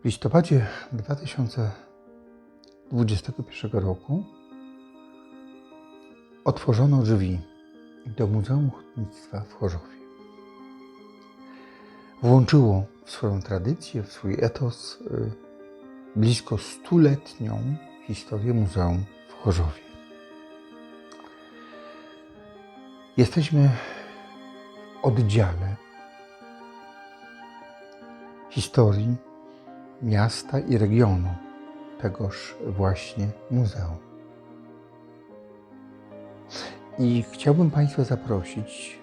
W listopadzie 2021 roku otworzono drzwi do Muzeum Hutnictwa w Chorzowie. Włączyło w swoją tradycję, w swój etos y, blisko stuletnią historię muzeum w Chorzowie. Jesteśmy w oddziale historii miasta i regionu tegoż właśnie muzeum. I chciałbym Państwa zaprosić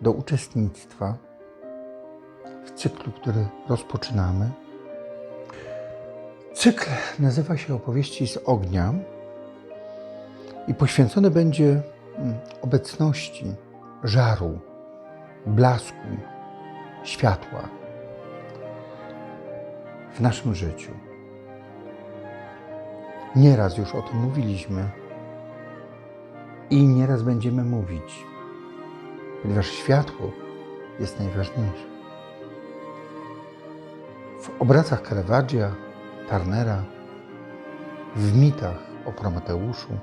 do uczestnictwa w cyklu, który rozpoczynamy. Cykl nazywa się Opowieści z ognia i poświęcony będzie mm, obecności żaru, blasku, światła w naszym życiu. Nieraz już o tym mówiliśmy i nieraz będziemy mówić, ponieważ światło jest najważniejsze. W obrazach Caravaggia, Turnera, w mitach o Prometeuszu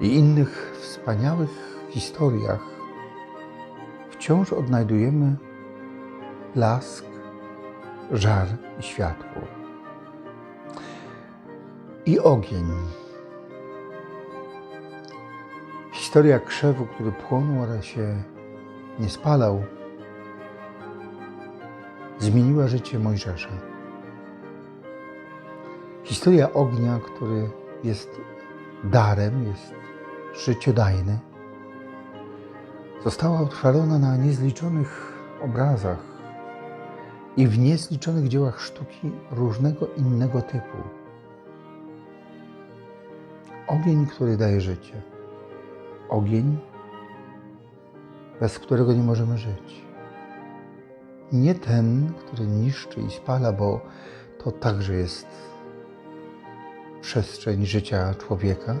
i innych wspaniałych historiach wciąż odnajdujemy blask, żar i światło. I ogień. Historia krzewu, który płonął, ale się nie spalał, zmieniła życie Mojżesza. Historia ognia, który jest darem, jest życiodajny, została utrwalona na niezliczonych obrazach i w niezliczonych dziełach sztuki różnego innego typu. Ogień, który daje życie. Ogień, bez którego nie możemy żyć. Nie ten, który niszczy i spala, bo to także jest przestrzeń życia człowieka,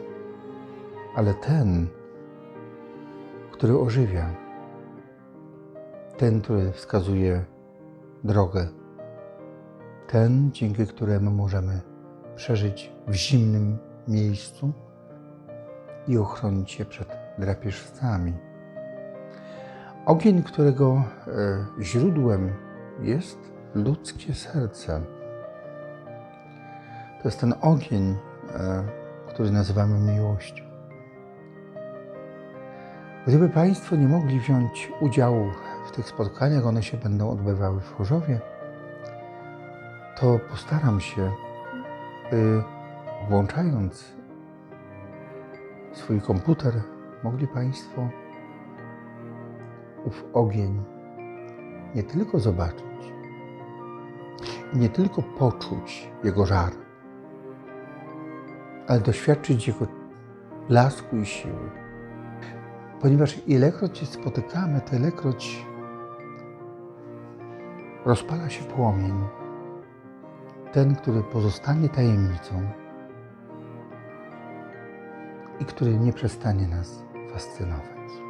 ale ten, który ożywia, ten, który wskazuje drogę, ten, dzięki któremu możemy przeżyć w zimnym miejscu i ochronić się przed drapieżcami. Ogień, którego e, źródłem jest ludzkie serce. To jest ten ogień, e, który nazywamy miłością. Gdyby Państwo nie mogli wziąć udziału w tych spotkaniach, one się będą odbywały w Chorzowie, to postaram się, by włączając swój komputer, mogli Państwo ów ogień nie tylko zobaczyć, nie tylko poczuć jego żar, ale doświadczyć jego blasku i siły. Ponieważ ilekroć się spotykamy, to ilekroć rozpala się płomień, ten, który pozostanie tajemnicą i który nie przestanie nas fascynować.